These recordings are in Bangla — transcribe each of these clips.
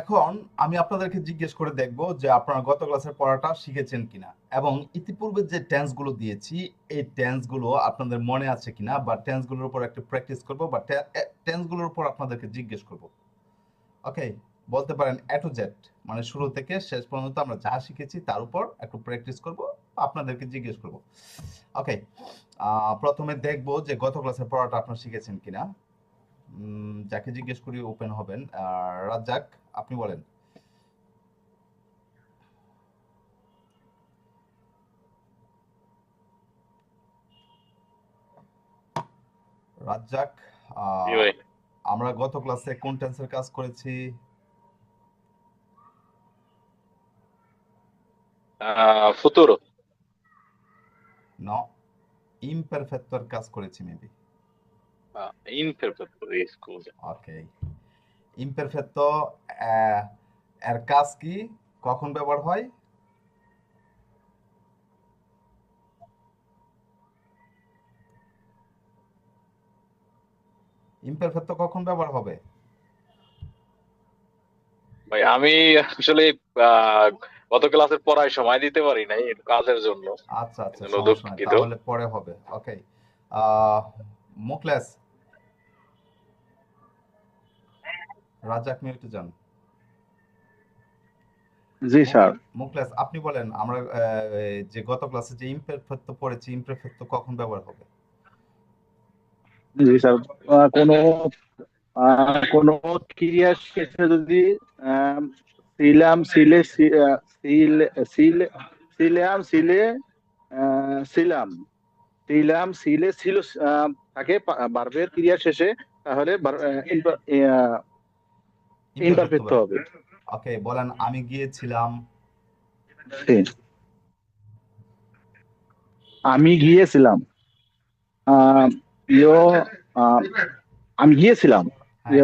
এখন আমি আপনাদেরকে জিজ্ঞেস করে দেখব যে আপনারা গত ক্লাসের পড়াটা শিখেছেন কিনা। এবং ইতিপূর্বে যে টেন্সগুলো দিয়েছি, এই টেন্সগুলো আপনাদের মনে আছে কিনা বা টেন্সগুলোর উপর একটু প্র্যাকটিস করব বা টেন্সগুলোর উপর আপনাদেরকে জিজ্ঞেস করব। ওকে বলতে পারেন এ টু জেড মানে শুরু থেকে শেষ পর্যন্ত আমরা যা শিখেছি তার উপর একটু প্র্যাকটিস করব, আপনাদেরকে জিজ্ঞেস করব। ওকে প্রথমে দেখব যে গত ক্লাসের পড়াটা আপনারা শিখেছেন কিনা। যাকে জিজ্ঞেস করি ওপেন হবেন আর রাজ্জাক। আপনি বলেন। রাজ্জাক আমরা গত ক্লাসে কোন টেন্সের কাজ করেছি। futuro ন ইমপারফেক্টর কাজ করেছি maybe imperfecto scusa okay imperfect এর কাজ কি? কখন ব্যবহার হয়? ইমপারফেক্ট কখন ব্যবহার হবে? ভাই আমি আসলে গত ক্লাসের পড়ায় সময় দিতে পারি নাই কাজের জন্য। আচ্ছা আচ্ছা। তাহলে পরে হবে ওকে আহ মুকলেস রাজাক মিউটে যান। জি স্যার। মুকলেস আপনি বলেন আমরা যে গত ক্লাসে যে ইমপারফেক্ট পড়েছি ইমপারফেক্ট কখন ব্যবহার হবে? জি স্যার কোনো ক্রিয়া শেষে যদি আহ, ছিলাম ছিলে সি- আহ, ছিলে ছিলে ছিলাম ছিলে আহ, ছিলাম ছিলাম ছিলে ছিল আহ, থাকে বার্বের ক্রিয়া শেষে তাহলে হবে ওকে বলেন আমি গিয়েছিলাম। আমি গিয়েছিলাম। ইয়ো আমি গিয়েছিলাম। হ্যাঁ,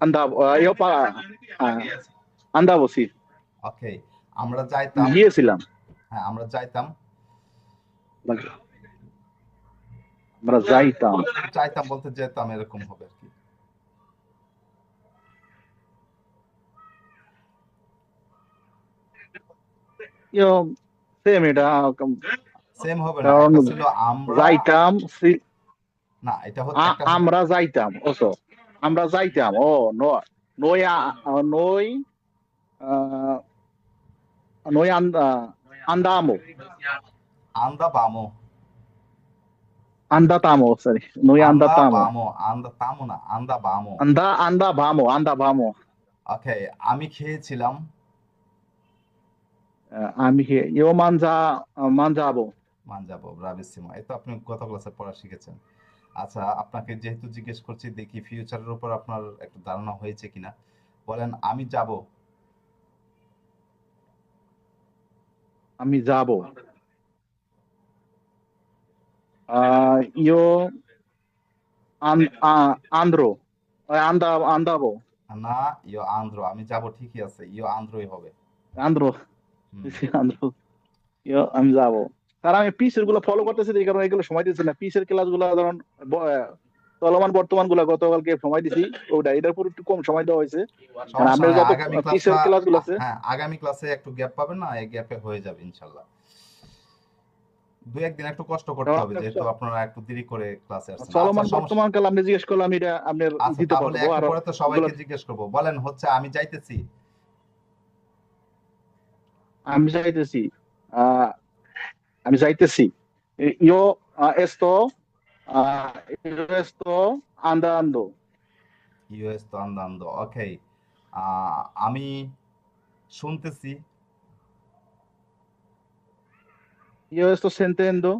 andavo, eh, io pa, uh, andavo, sì, ওকে আমরা যাইতাম। গিয়েছিলাম। হ্যাঁ আমরা যাইতাম। আমরা যাইতাম। যাইতাম বলতে যেতাম এরকম হবে আর কি। সেম এটা সেম হবে না ছিল আমরা যাইতাম না এটা হচ্ছে আমরা যাইতাম ওসো। আমরা যাইতাম ও no- noi a- noi uh, noi andamo আন্দা বামো noi আন্দা বামো আন্দা না আন্দা বামো ওকে আমি খেয়েছিলাম আমি io mangia mangiavo মানজাবো ব্রাভিসিমো এই তো আপনি গত ক্লাসে পড়া শিখেছেন। আচ্ছা আপনাকে যেহেতু জিজ্ঞেস করছি দেখি ফিউচারের উপর আপনার একটু ধারণা হয়েছে কিনা। বলেন আমি যাব। আমি যাব। Uh, io an, uh, andrò uh, andavo andavo. না ইয়ো আন্দ্র আমি যাব ঠিকই আছে। ইয়ো আন্দ্রই হবে। Sì, andrò io আমি যাব। কারণ আমি পিসেরগুলো ফলো করতেছি এই কারণে এগুলো সময় দিচ্ছি না। পিসের ক্লাসগুলো ধরুন চলমান বর্তমানগুলো গতকালকে সময় দিছি। ওটা এটার উপর একটু কম সময় দেওয়া হয়েছে। নাই, যত আগামী পিসের ক্লাসটা ক্লাসগুলো আছে। হ্যাঁ আগামী ক্লাসে একটু গ্যাপ পাবেন না এই গ্যাপে হয়ে যাবে ইনশাল্লাহ। দু একদিন একটু কষ্ট করতে হবে যেহেতু আপনারা একটু দেরি করে ক্লাসে আসছেন। চলমান আচ্ছা, বর্তমান কাল আপনি জিজ্ঞেস করলাম এটা আপনার আচ্ছা দিতে পারব। আর পরে তো সবাইকে জিজ্ঞেস করব। বলেন হচ্ছে আমি যাইতেছি। আমি যাইতেছি। আমি যাইতেছি। ইয়ো এsto আহ, io esto andando ইউএস তো ওকে আমি শুনতেছি io esto sentendo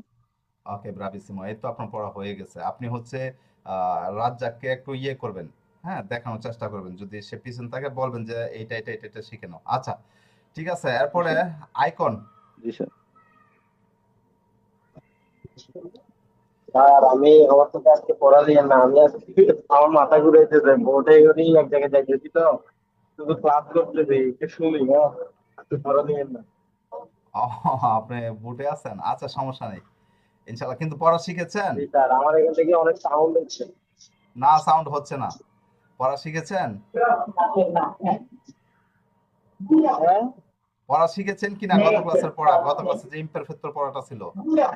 ওকে ব্রাভিসিমো এই তো আপনার পড়া হয়ে গেছে। আপনি হচ্ছে রাজ্জাককে একটু ইয়ে করবেন। হ্যাঁ দেখানোর চেষ্টা করবেন। যদি সে পিছন থাকে বলবেন যে এইটা এটা এটা এটা শিখে নাও। আচ্ছা ঠিক আছে এরপরে আইকন। জি স্যার। স্যার আমি আমার তো আজকে পড়া দিয়ে না আমি আমার মাথা ঘুরাইতেছে বোর্ডে এক জায়গায় যাইতেছি তো। শুধু ক্লাস করতেছি একটু শুনি হ্যাঁ। পড়া দিয়ে না। আপনি বুটে আছেন? আচ্ছা সমস্যা নেই। কিন্তু পড়া শিখেছেন? স্যার আমার এখান থেকে অনেক সাউন্ড হচ্ছে। না সাউন্ড হচ্ছে না। পড়া শিখেছেন? হ্যাঁ? পড়া শিখেছেন কিনা? গত ক্লাসের পড়া গত ক্লাসে যে ইমপারফেক্টর পড়াটা ছিল। না,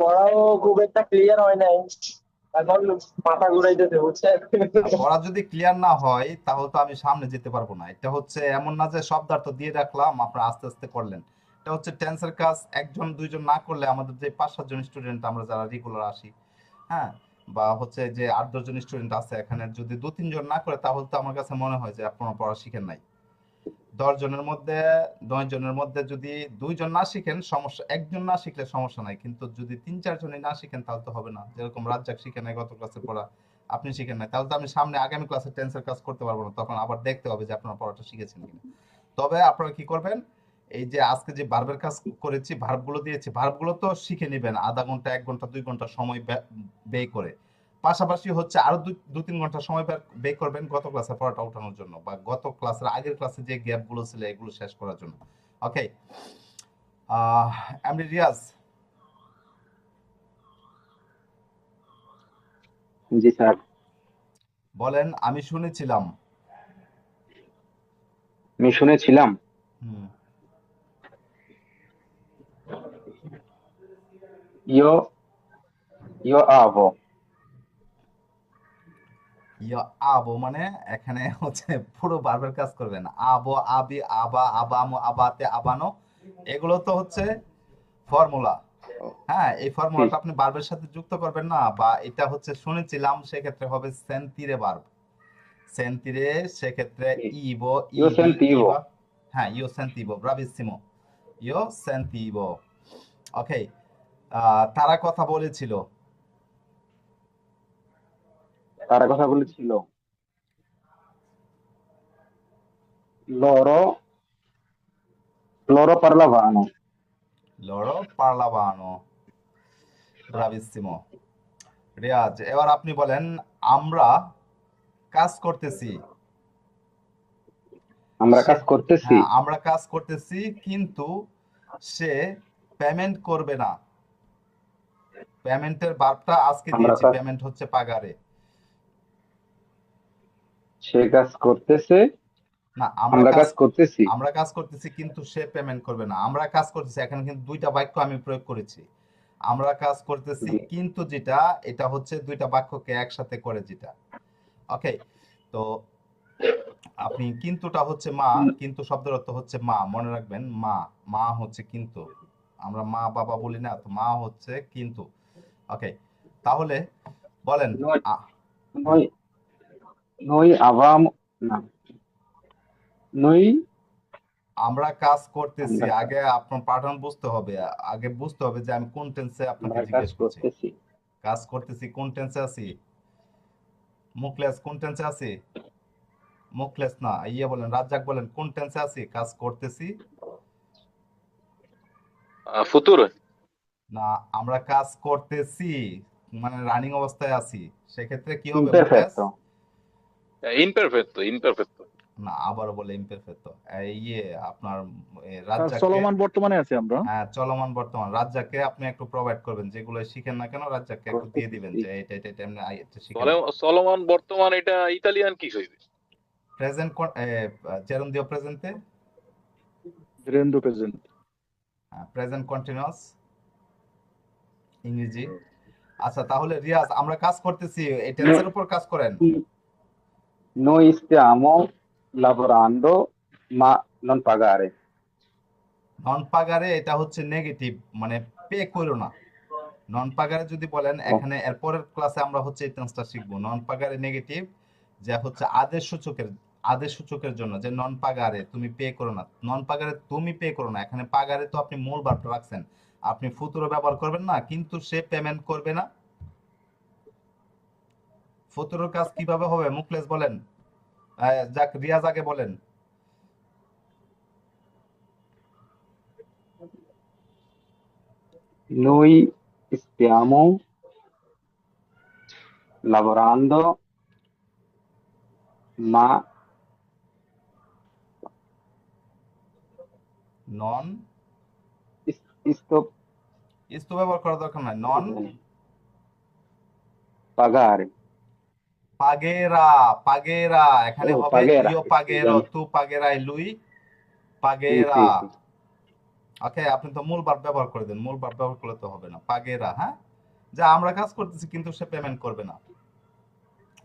পড়াও খুব একটা ক্লিয়ার হয় নাই। এখন মাথা ঘুরাইতেছে বুঝছেন? পড়া যদি ক্লিয়ার না হয় তাহলে তো আমি সামনে যেতে পারব না। এটা হচ্ছে এমন না যে শব্দার্থ দিয়ে রাখলাম আপনারা আস্তে আস্তে করলেন। এটা হচ্ছে টেন্সের কাজ, একজন, দুইজন না করলে আমাদের যে পাঁচ, সাতজন স্টুডেন্ট আমরা যারা রেগুলার আসি হ্যাঁ? বা হচ্ছে যে আট দশজন স্টুডেন্ট আছে এখানে, যদি দু, তিনজন না করে, তাহলে তো আমার কাছে মনে হয় যে আপনারা পড়া শিখেন নাই। দশ জনের মধ্যে, নয় জনের মধ্যে যদি দুইজন না শিখেন, সমস্যা, একজন না শিখলে সমস্যা নাই। কিন্তু যদি তিন চারজনই না শিখেন, তাহলে তো হবে না। যেরকম রাজ্জাক শিখে নাই, গত ক্লাসে পড়া, আপনি শিখেন নাই, তাহলে তো আমি সামনে আগামী ক্লাসে টেন্সের কাজ করতে পারব না। তখন আবার দেখতে হবে যে আপনারা পড়াটা শিখেছেন কিনা। তবে আপনারা কি করবেন? এই যে আজকে যে ভার্বের কাজ করেছি ভার্বগুলো দিয়েছি ভার্বগুলো তো শিখে নেবেন। আধা ঘণ্টা এক ঘণ্টা দুই ঘণ্টা সময় ব্যয়- করে। পাশাপাশি হচ্ছে আরও দু তিন ঘণ্টা সময় ব্যয়- করবেন গত ক্লাসে পড়াটা ওঠানোর জন্য বা গত ক্লাসের আগের ক্লাসে যে গ্যাপগুলো ছিল এগুলো শেষ করার জন্য। ওকে আহ এমডি রিয়াজ জি স্যার। বলেন আমি শুনেছিলাম। আমি শুনেছিলাম। হুম। ইয়ো ইয়ো আবো ইয়া আবো মানে এখানে হচ্ছে পুরো বারবার কাজ করবেন। আবো আবি আবা আবামো আবাতে আবানো এগুলো তো হচ্ছে ফর্মুলা হ্যাঁ এই ফর্মুলাটা আপনি বারবের সাথে যুক্ত করবেন না বা এটা হচ্ছে শুনেছিলাম সেক্ষেত্রে হবে সেন্তিরে বার্ব সেন্তিরে সেক্ষেত্রে ইবো Io sentivo. ইবা। হ্যাঁ ইও সেন্তিবো ব্রাভিসিমো ইও সেন্তিবো ওকে তারা কথা বলেছিল। তারা কথা বলেছিল। parlavano রিয়াজ এবার আপনি বলেন আমরা কাজ করতেছি। আমরা কাজ করতেছি। হ্যাঁ আমরা কাজ করতেছি কিন্তু সে পেমেন্ট করবে না। পেমেন্টের বার্তা আজকে দিয়েছি পেমেন্ট হচ্ছে পাগারে। সে কাজ করতেছে? না আমরা কাজ করতেছি? আমরা কাজ করতেছি কিন্তু সে পেমেন্ট করবে না। আমরা কাজ করতেছি এখানে কিন্তু দুইটা বাক্য আমি প্রয়োগ করেছি। আমরা কাজ করতেছি কিন্তু যেটা এটা হচ্ছে দুইটা বাক্যকে একসাথে করে যেটা। ওকে? তো আপনি কিন্তুটা হচ্ছে মা কিন্তু শব্দের অর্থ হচ্ছে মা। মনে রাখবেন মা। মা হচ্ছে কিন্তু। আমরা মা বাবা বলি না তো মা হচ্ছে কিন্তু। ওকে তাহলে বলেন noi noi avevamo আমরা কাজ করতেছি। আগে আপনার পাঠান বুঝতে হবে। আগে বুঝতে হবে যে আমি কোন টেন্সে আপনাকে জিজ্ঞেস করছি। করতেছি। কাজ করতেছি কোন টেন্সে আছি? মুখলেস কোন টেন্সে আছি? মুখলেস না ইয়ে বলেন রাজ্জাক বলেন কোন টেন্সে আছি? কাজ করতেছি। ফুতুর। না আমরা কাজ করতেছি মানে রানিং অবস্থায় আছি। সেক্ষেত্রে কি হবে imperfetto ইনপারফেক্ট ইনপারফেক্ট না আবারও বলে ইমপারফেক্ট ইয়ে আপনার এ, স্যার, রাজ্জাককে চলমান বর্তমানে আছে আমরা। হ্যাঁ চলমান বর্তমান। রাজ্জাককে আপনি একটু প্রোভাইড করবেন যেগুলো শিখেন না কেন রাজ্জাককে একটু দিয়ে দিবেন যে এটা এটা এটা এমনি আই- এটা শিখেন চলমান বর্তমান এটা ইতালিয়ান কি হইবে প্রেজেন্ট জেরুন্দিও প্রেজেন্টে রেন্ডো প্রেজেন্ট প্রেজেন্ট কন্টিনিউয়াস ইংরেজি। আচ্ছা তাহলে রিয়াজ আমরা কাজ করতেছি এই টেন্সের উপর কাজ করেন। noi stiamo lavorando ma non pagare নন পাগারে এটা হচ্ছে নেগেটিভ মানে পে করো না। নন পাগারে যদি বলেন এখানে এর পরের ক্লাসে আমরা হচ্ছে এই টেন্সটা শিখব। নন পাগারে নেগেটিভ যা হচ্ছে আদেশ সূচকের আদেশ সূচকের জন্য যে নন পাগারে তুমি পে করো না। নন পাগারে তুমি পে করো না এখানে পাগারে তো আপনি মূল ভার্বটা রাখছেন। আপনি ফুতুরো ব্যবহার করবেন না কিন্তু সে পেমেন্ট করবে না। ফুতুরোর কাজ কীভাবে হবে? মুখলেস বলেন। যাক রিয়াজ আগে বলেন। Noi stiamo lavorando ma নন sto ইস্তু ব্যবহার করার দরকার নাই। নন? পাগেরা। পাগেরা এখানে হবে ইও পাগেরো তু পাগেরাই লুই পাগেরা. ওকে আপনি তো মূল ভার্ব ব্যবহার করে দেন। মূল ভার্ব ব্যবহার করলে তো হবে না। পাগেরা হ্যাঁ? যা আমরা কাজ করতেছি কিন্তু সে পেমেন্ট করবে না।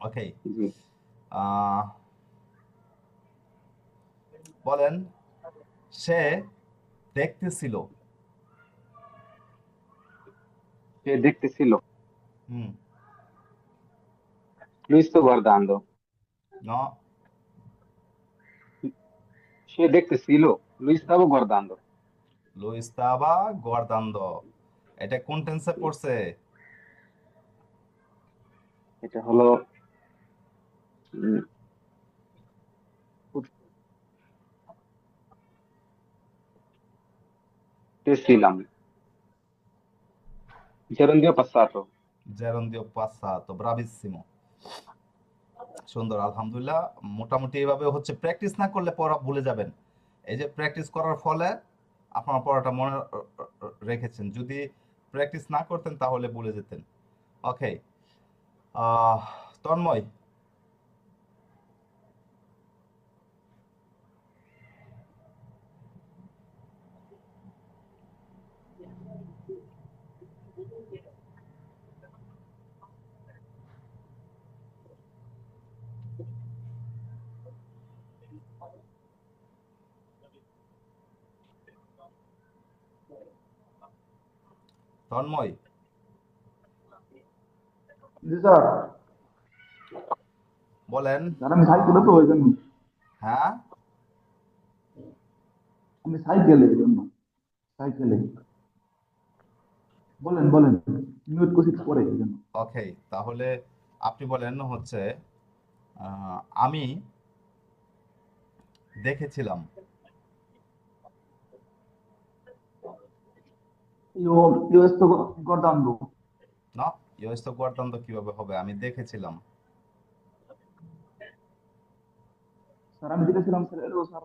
ওকে। বলেন সে দেখতেছিল সে দেখতেছিল। হুম। sto guardando. ন। সে দেখতেছিল Lui stavo guardando. লো ইস্তাবা গুয়ার্দান্দ এটা কোন টেন্সে পড়ছে? এটা হলো ছিলাম gerundio passato জেরন্দিও passato bravissimo. সুন্দর, আলহামদুলিল্লাহ। মোটামুটি এইভাবে হচ্ছে প্র্যাকটিস না করলে পড়া ভুলে যাবেন। এই যে প্র্যাকটিস করার ফলে আপনার পড়াটা মনে রেখেছেন। যদি প্র্যাকটিস না করতেন তাহলে ভুলে যেতেন। ওকে তন্ময় তন্ময়। জি স্যার। বলেন। আমি সাইকেলে তো ওই জন্য। হ্যাঁ? আমি সাইকেলে এই জন্য। সাইকেলে। বলেন বলেন। মিউট করছি পরে এই জন্য। ওকে তাহলে আপনি বলেন হচ্ছে আমি দেখেছিলাম ইও ইও এsto guardando না ইয়েস তো গুয়ার্দান্দ কীভাবে হবে? আমি দেখেছিলাম। স্যার আমি দেখেছিলাম স্যার এলো স্যার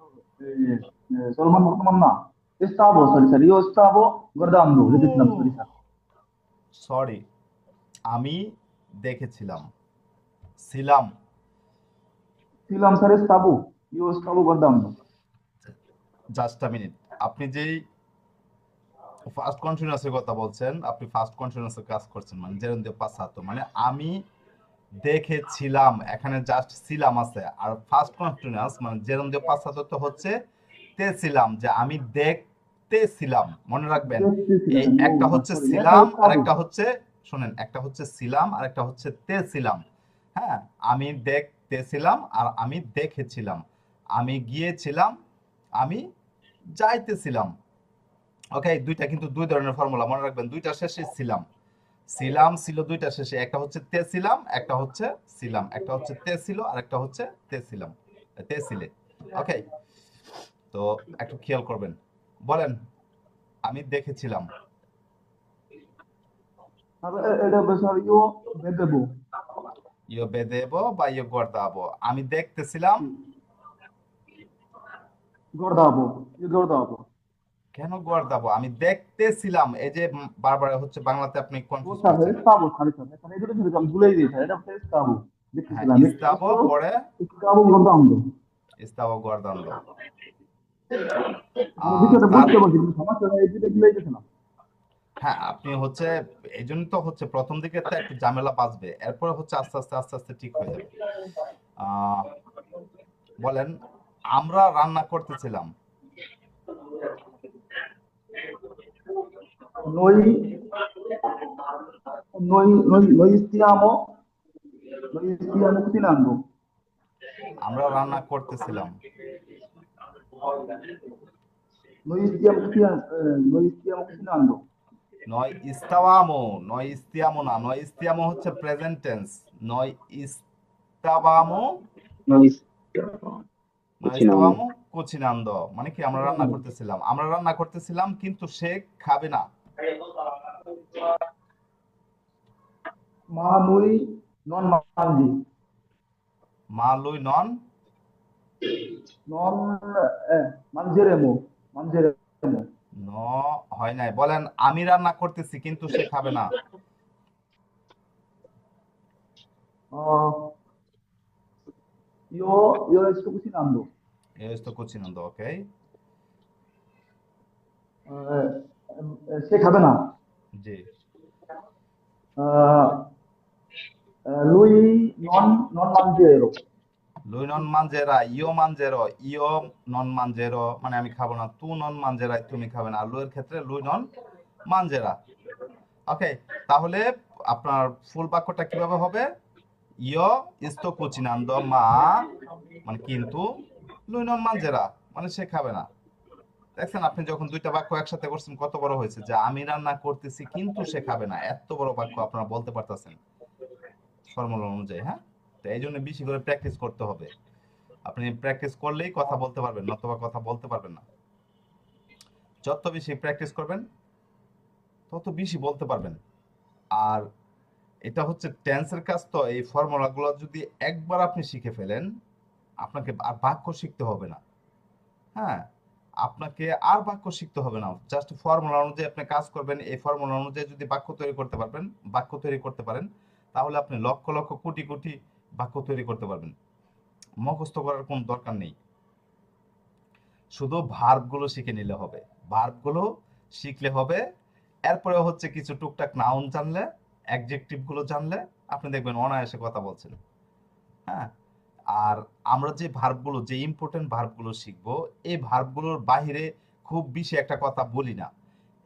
সলমান বর্তমান না। stavo সরি স্যার ইও stavo guardando দেখেছিলাম সরি স্যার। সরি আমি দেখেছিলাম। ছিলাম। ছিলাম স্যার ইও stavo guardando just a minute আপনি যেই ফার্স্ট কন্টিনিউয়াসের কথা বলছেন, আপনি ফার্স্ট কন্টিনিউয়াসের কাজ করছেন মানে জেরন্দিও পাসাতো মানে আমি দেখেছিলাম, এখানে জাস্ট ছিলাম আছে, আর ফার্স্ট কন্টিনিউয়াস মানে জেরন্দিও পাসাতো তো হচ্ছে তে ছিলাম যে আমি দেখতেছিলাম, মনে রাখবেন। এই একটা হচ্ছে ছিলাম আর একটা হচ্ছে, শুনেন, একটা হচ্ছে ছিলাম আর একটা হচ্ছে তে ছিলাম। হ্যাঁ আমি দেখতে ছিলাম আর আমি দেখেছিলাম। আমি গিয়েছিলাম, আমি যাইতেছিলাম। ওকে দুইটা কিন্তু দুই ধরনের ফর্মুলা মনে রাখবেন দুইটা শেষে ছিলাম ছিলাম ছিল দুইটা শেষে একটা হচ্ছে তে ছিলাম একটা হচ্ছে ছিলাম একটা হচ্ছে তে ছিল আর একটা হচ্ছে তে ছিলাম তে ছিলে ওকে তো একটু খেয়াল করবেন। বলেন আমি দেখেছিলাম। ইয়ে বেদেব। বা ইয়ে গর্দাবো। আমি দেখতেছিলাম guardavo io guardavo গোয়ার গর্দাবো আমি দেখতেছিলাম এই যে বারবার হচ্ছে বাংলাতে আপনি কনফিউজ এখানে আমি ভুলেই এটা হ্যাঁ ইস্তাবো পরে? ইস্তাবো হয় আপনি হচ্ছে এই জন্য তো হচ্ছে প্রথম দিকে তো একটু ঝামেলা বাঁচবে এরপরে হচ্ছে আস্তে আস্তে আস্তে আস্তে ঠিক হয়ে যাবে। আহ, বলেন আমরা রান্না করতেছিলাম। Noi noi noi noi stiamo noi stiamo cucinando আমরা রান্না করতেছিলাম noi stiamo cucinando eh, noi stiamo cucinando নয় ইস্তাওয়ামো নয় ইস্তিয়ামো না নয় ইস্তিয়ামো হচ্ছে প্রেজেন্ট টেন্স নয় ইস্তাবামো Noi নয় Cucinando. ইস্তাবামো কুচিনান্দ। মানে কি আমরা রান্না করতেছিলাম। আমরা রান্না করতেছিলাম কিন্তু সে খাবে না। নন হয় নাই। বলেন আমি রান্না করতেছি কিন্তু সে খাবে না। uh, io, io sto cucinando. Io sto cucinando, ok? Eh, eh, সে খাবে না জি lui non, non mangiero lui non mangerà io mangerò io non mangerò মানে আমি খাব না তু নন mangerai তুমি খাবে না লুয়ের ক্ষেত্রে lui non mangerà ওকে তাহলে আপনার ফুল বাক্যটা কীভাবে হবে io sto cucinando ma মানে কিন্তু non mangerà মানে সে খাবে না। দেখছেন আপনি যখন দুইটা বাক্য একসাথে করছেন, কত বড় হয়েছে যে, আমি রান্না করতেছি, কিন্তু সে খাবে না। এত বড় বাক্য আপনারা বলতে পারতেছেন ফর্মুলা অনুযায়ী হ্যাঁ? তো এই জন্য বেশি করে প্র্যাকটিস করতে হবে। আপনি প্র্যাকটিস করলেই কথা বলতে পারবেন, নতুবা কথা বলতে পারবেন না। যত বেশি প্র্যাকটিস করবেন, তত বেশি বলতে পারবেন। আর এটা হচ্ছে টেন্সের কাজ তো, এই ফর্মুলাগুলো যদি একবার আপনি শিখে ফেলেন আপনাকে আর বাক্য শিখতে হবে না। হ্যাঁ? আপনাকে আর বাক্য শিখতে হবে না। জাস্ট ফর্মুলা অনুযায়ী আপনি কাজ করবেন। এই ফর্মুলা অনুযায়ী যদি বাক্য তৈরি করতে পারবেন, বাক্য তৈরি করতে পারেন, তাহলে আপনি লক্ষ লক্ষ কোটি কোটি বাক্য তৈরি করতে পারবেন। মুখস্থ করার কোনো দরকার নেই। শুধু ভার্বগুলো শিখে নিলে হবে। ভার্বগুলো শিখলে হবে। এরপরে হচ্ছে কিছু টুকটাক নাউন জানলে অ্যাডজেক্টিভগুলো জানলে, আপনি দেখবেন অনায়াসে কথা বলছেন। হ্যাঁ? আর আমরা যে ভার্বগুলো যে ইম্পর্টেন্ট ভার্বগুলো শিখব, এই ভার্বগুলোর বাহিরে খুব বেশি একটা কথা বলি না।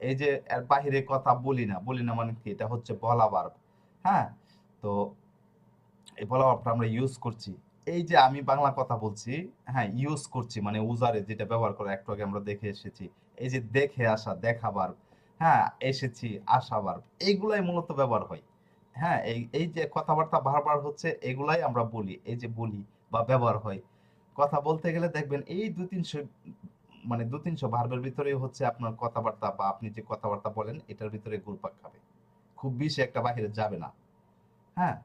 এই যে এর বাহিরে কথা বলি না বলি না মানে কি? এটা হচ্ছে বলা ভার্ব হ্যাঁ? তো এই বলা ভার্বটা আমরা ইউজ করছি। এই যে আমি বাংলা কথা বলছি হ্যাঁ ইউজ করছি মানে উজারে যেটা ব্যবহার করে, একটু আগে আমরা দেখে এসেছি। এই যে দেখে আসা, দেখা ভার্ব হ্যাঁ এসেছি, আসা ভার্ব এইগুলাই মূলত ব্যবহার হয়। হ্যাঁ এই এই যে কথাবার্তা বারবার হচ্ছে, এগুলাই আমরা বলি। এই যে বলি বা ব্যবহার হয়। কথা বলতে গেলে দেখবেন এই দু তিনশো মানে দু তিনশো ভার্বের ভিতরে হচ্ছে আপনার কথাবার্তা বা আপনি যে কথাবার্তা বলেন এটার ভিতরে ঘুরপাক খাবে। খুব বেশি একটা বাহিরে যাবে না। হ্যাঁ?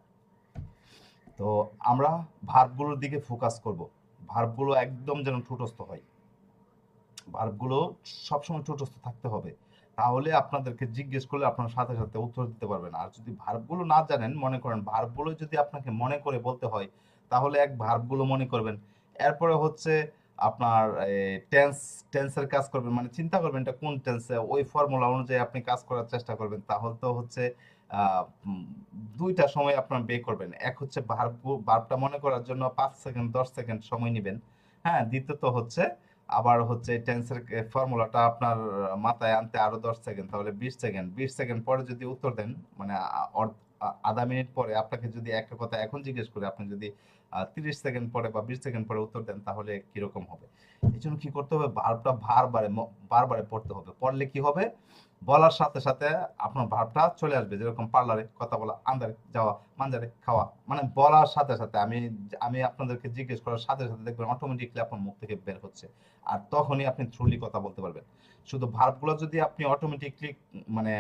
তো আমরা ভার্বগুলোর দিকে ফোকাস করব। ভার্বগুলো একদম যেন ঠুটস্থ হয়। ভার্বগুলো সবসময় ঠুটস্থ থাকতে হবে। তাহলে আপনাদেরকে জিজ্ঞেস করলে আপনার সাথে সাথে উত্তর দিতে পারবেন। আর যদি ভার্বগুলো না জানেন, মনে করেন ভার্বগুলো যদি আপনাকে মনে করে বলতে হয় তাহলে এক ভার্বগুলো মনে করবেন। এরপরে হচ্ছে আপনার টেন্স টেন্সের কাজ করবেন। মানে চিন্তা করবেন এটা কোন টেন্সে ওই ফর্মুলা অনুযায়ী আপনি কাজ করার চেষ্টা করবেন। তাহলে তো হচ্ছে দুইটা সময় আপনার বে করবেন। এক হচ্ছে ভার্ব ভার্বটা মনে করার জন্য পাঁচ সেকেন্ড দশ সেকেন্ড সময় নেবেন। হ্যাঁ দ্বিতীয়ত হচ্ছে আবার হচ্ছে টেন্সের ফর্মুলাটা আপনার মাথায় আনতে আরও দশ সেকেন্ড তাহলে বিশ সেকেন্ড বিশ সেকেন্ড পরে যদি উত্তর দেন মানে আধা মিনিট পরে আপনাকে যদি একটা কথা এখন জিজ্ঞেস করে, আপনি যদি তিরিশ সেকেন্ড পরে বা বিশ সেকেন্ড পরে উত্তর দেন, তাহলে কীরকম হবে? এই জন্য কি করতে হবে? ভার্বটা বারবারে বারবারে পড়তে হবে। পড়লে কি হবে? বলার সাথে সাথে আপনার ভার্বটা চলে আসবে, যেরকম পার্লারে কথা বলা, আন্দারে যাওয়া মাঞ্জারে খাওয়া। মানে বলার সাথে সাথে আমি আমি আপনাদেরকে জিজ্ঞেস করার সাথে সাথে দেখবেন অটোমেটিকলি আপনার মুখ থেকে বের হচ্ছে। আর তখনই আপনি থ্রুলি কথা বলতে পারবেন। শুধু ভার্বগুলো যদি আপনি অটোমেটিকলি মানে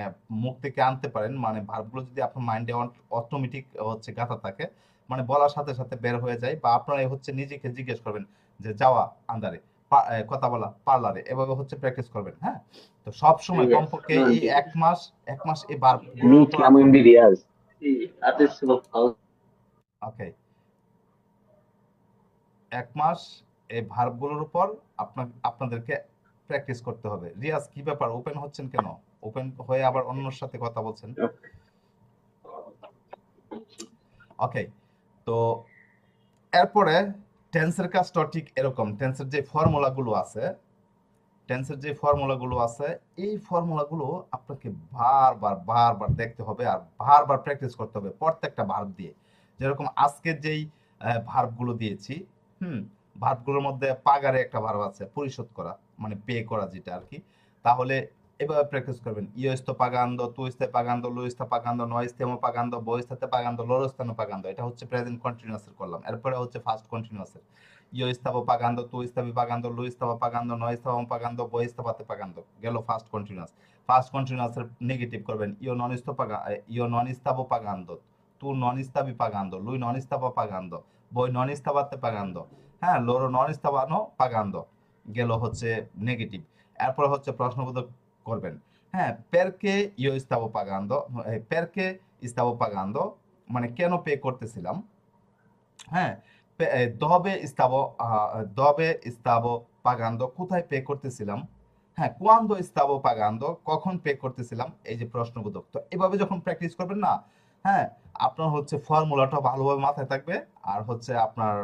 মুখ থেকে আনতে পারেন মানে ভার্বগুলো যদি আপনার মাইন্ডে অটোমেটিক হচ্ছে, গাঁথা থাকে মানে বলার সাথে সাথে বের হয়ে যায় বা আপনারা হচ্ছে নিজেকে জিজ্ঞেস করবেন যে যাওয়া আন্দারে কথা বলা পার্লারে এভাবে হচ্ছে প্র্যাকটিস করবেন হ্যাঁ? তো সব সময় কমপক্ষে এই এক মাস এক মাস এই বার. ওকে এক মাস এই ভার্বগুলোর উপর আপনার আপনাদেরকে প্র্যাকটিস করতে হবে। রিয়াজ কি ব্যাপার? ওপেন হচ্ছেন কেন? ওপেন হয়ে আবার অন্যর সাথে কথা বলছেন। ওকে তো এরপরে টেন্সের কাজটা ঠিক এরকম। টেন্সের যে ফর্মুলাগুলো আছে টেন্সের যে ফর্মুলাগুলো আছে, এই ফর্মুলাগুলো আপনাকে বারবার বারবার দেখতে হবে আর বারবার প্র্যাকটিস করতে হবে প্রত্যেকটা ভার্ব দিয়ে। যেরকম আজকে যেই ভার্বগুলো দিয়েছি, হুম ভার্বগুলোর মধ্যে পাগারে একটা ভার্ব আছে, পরিশোধ করা মানে পে করা যেটা আর কি। তাহলে এভাবে প্র্যাকটিস করবেন। ইও স্তো পাগান্দো তু ইস্তে পাগান্দো লু ইস্তা পাগান্দো নয় ইস্তেমো পাগান্দো বই ইস্তাতে পাগান্দো লোরো স্তানো পাগান্দো। এটা হচ্ছে প্রেজেন্ট কন্টিনিউয়াসের করলাম এরপরে হচ্ছে ফার্স্ট কন্টিনিউয়াসের ইও ইস্তাবো পাগান্দো তু ইস্তাবি পাগান্দো লু ইস্তাবো পাগান্দো নয় ইস্তাবো পাগান্দো বই ইস্তাবাতে পাগান্দো। গেল ফার্স্ট কন্টিনিউয়াস ফার্স্ট কন্টিনিউয়াসের নেগেটিভ করবেন। ইও নন ইস্তো পাগা নন ইস্তাবো পাগান্দো, তু নন ইস্তাবি পাগান্দো, লুই নন ইস্তাবো পাগান্দো, বই নন ইস্তাবাতে পাগান্দো। হ্যাঁ লোরো নন ইস্তাবানো পাগান্দো। গেল হচ্ছে নেগেটিভ এরপর হচ্ছে প্রশ্নবোধক করবেন। হ্যাঁ পেরকে ইয় ইস্তাবো পাগান্দো পেরকে ইস্তাবো পাগান্দো মানে কেন পে করতেছিলাম? হ্যাঁ দবে ইস্তাবো দবে ইস্তাবো stavo কোথায় পে করতেছিলাম? হ্যাঁ কোয়ান্দো ইস্তাবো পাগান্দ কখন পে করতেছিলাম? এই যে প্রশ্নবোধক তো এভাবে যখন প্র্যাকটিস করবেন না হ্যাঁ আপনার হচ্ছে ফর্মুলাটা ভালোভাবে মাথায় থাকবে আর হচ্ছে আপনার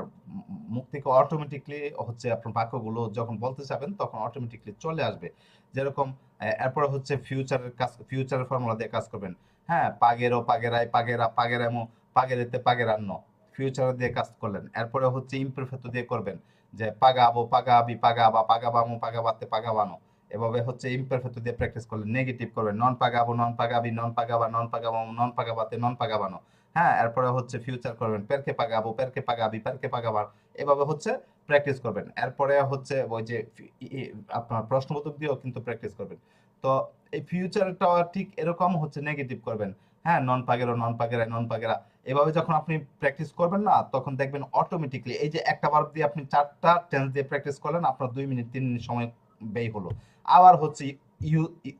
মুখ থেকে অটোমেটিকলি হচ্ছে আপনার বাক্যগুলো যখন বলতে যাবেন তখন অটোমেটিকলি চলে আসবে। যেরকম এরপরে হচ্ছে ফিউচারের কাজ ফিউচারের ফর্মুলা দিয়ে কাজ করবেন। হ্যাঁ পাগেরো পাগেরাই, পাগেরা, পাগেরামো, পাগেরেতে পাগেরান্ন। ফিউচার দিয়ে কাজ করলেন। এরপরে হচ্ছে ইমপ্রফেক্ট দিয়ে করবেন। যে পাগাবো, পাগাবি, পাগাবা, পাগাবামো, পাগাবাতে পাগাবানো। এভাবে হচ্ছে ইমপারফেক্ট দিয়ে প্র্যাকটিস করলেন নেগেটিভ করবেন নন পাগাবো নন পাগাবি নন পাগাবা নন পাগাবামো নন পাগাবাতে নন পাগাবানো। হ্যাঁ এরপরে হচ্ছে ফিউচার করবেন পেরকে পাগাবো পেরকে পাগাবি পেরকে পাগাবার। এভাবে হচ্ছে প্র্যাকটিস করবেন। এরপরে হচ্ছে ওই যে আপনার প্রশ্নবোধক দিয়েও কিন্তু প্র্যাকটিস করবেন। তো এই ফিউচারটা ঠিক এরকম হচ্ছে নেগেটিভ করবেন। হ্যাঁ নন পাগেরো নন পাগেরা নন পাগেরা। এভাবে যখন আপনি প্র্যাকটিস করবেন না, তখন দেখবেন অটোমেটিকলি এই যে একটা বার দিয়ে আপনি চারটা টেন্স দিয়ে প্র্যাকটিস করলেন, আপনার দুই মিনিট, তিন মিনিট সময় ব্যয় হলো। আবার হচ্ছে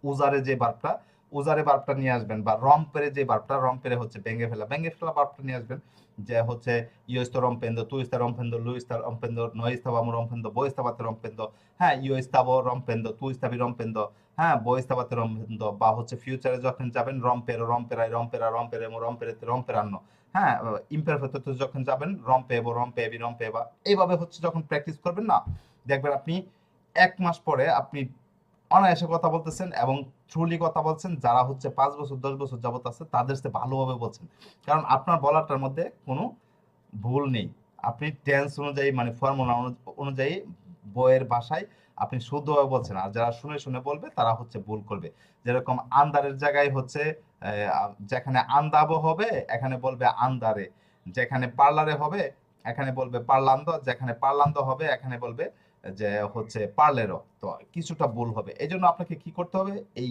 উজারে যে ভার্বটা উজারে ভার্বটা নিয়ে আসবেন বা রম্পেরে যে ভার্বটা রম্পেরে হচ্ছে ভেঙে ফেলা। ভেঙে ফেলা ভার্বটা নিয়ে আসবেন যে হচ্ছে ইউ ইস্তা রম্পেন্দ, তু ইস্তা রম্পেন্দ, লু ইস্তা রম্পেন্দ rompiendo vos estabas rompiendo হ্যাঁ rompiendo tú estabas rompiendo হ্যাঁ estabas rompiendo বা হচ্ছে ফিউচারে যখন যাবেন রম্পের, রম্পেরাই রম্পেরা রম্পেরেমো রম্পেরেতে রম্পেরান্ন হ্যাঁ ইমপারফেক্ট যখন যাবেন রম্পেবো রম্পেবি রম্পেবা এইভাবে হচ্ছে যখন প্র্যাকটিস করবেন না, দেখবেন আপনি এক মাস পরে আপনি অনায়াসে কথা বলতেছেন এবং ট্রুলি কথা বলছেন, যারা হচ্ছে পাঁচ বছর, দশ বছর যাবত আছে, তাদের সাথে ভালোভাবে বলছেন। কারণ আপনার বলাটার মধ্যে কোনো ভুল নেই। আপনি টেন্স অনুযায়ী মানে ফর্মুলা অনুযায়ী বইয়ের ভাষায় আপনি শুদ্ধভাবে বলছেন। আর যারা শুনে শুনে বলবে, তারা হচ্ছে ভুল করবে। যেরকম আন্দারের জায়গায় হচ্ছে যেখানে আন্দাবো হবে, এখানে বলবে আন্দারে। যেখানে পার্লারে হবে, এখানে বলবে পার্লান্দ। যেখানে পার্লান্দ হবে, এখানে বলবে যে হচ্ছে পার্লেরও তো কিছুটা ভুল হবে। এই জন্য আপনাকে কি করতে হবে? এই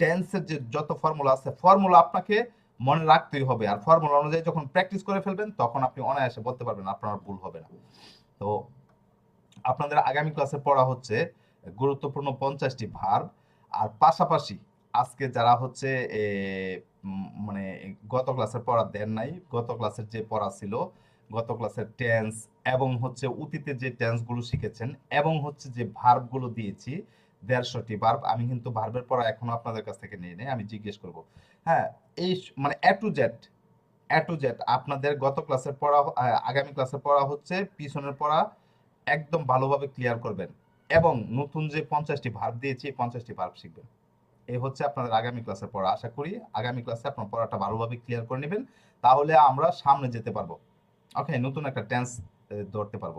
টেন্সের যে যত ফর্মুলা আছে ফর্মুলা আপনাকে মনে রাখতেই হবে। আর ফর্মুলা অনুযায়ী যখন প্র্যাকটিস করে ফেলবেন, তখন আপনি অনায়াসে বলতে পারবেন আপনার ভুল হবে না। তো আপনাদের আগামী ক্লাসে পড়া হচ্ছে গুরুত্বপূর্ণ পঞ্চাশটি ভার্ব আর পাশাপাশি আজকে যারা হচ্ছে মানে গত ক্লাসের পড়া দেন নাই, গত ক্লাসের যে পড়া ছিল গত ক্লাসের টেন্স এবং হচ্ছে অতীতে যে টেন্সগুলো শিখেছেন এবং হচ্ছে যে ভার্বগুলো দিয়েছি, দেড়শোটি ভার্ব আমি কিন্তু ভার্বের পড়া এখনও আপনাদের কাছ থেকে নিয়ে নেই, আমি জিজ্ঞেস করব। হ্যাঁ এই মানে A to Z A to Z আপনাদের গত ক্লাসের পড়া আগামী ক্লাসের পড়া হচ্ছে, পিছনের পড়া একদম ভালোভাবে ক্লিয়ার করবেন এবং নতুন যে পঞ্চাশটি ভার্ব দিয়েছি, এই পঞ্চাশটি ভার্ব শিখবেন। এই হচ্ছে আপনাদের আগামী ক্লাসের পড়া, আশা করি আগামী ক্লাসে আপনার পড়াটা ভালোভাবে ক্লিয়ার করে নেবেন, তাহলে আমরা সামনে যেতে পারব। ওকে নতুন একটা টেন্স ধরতে পারব।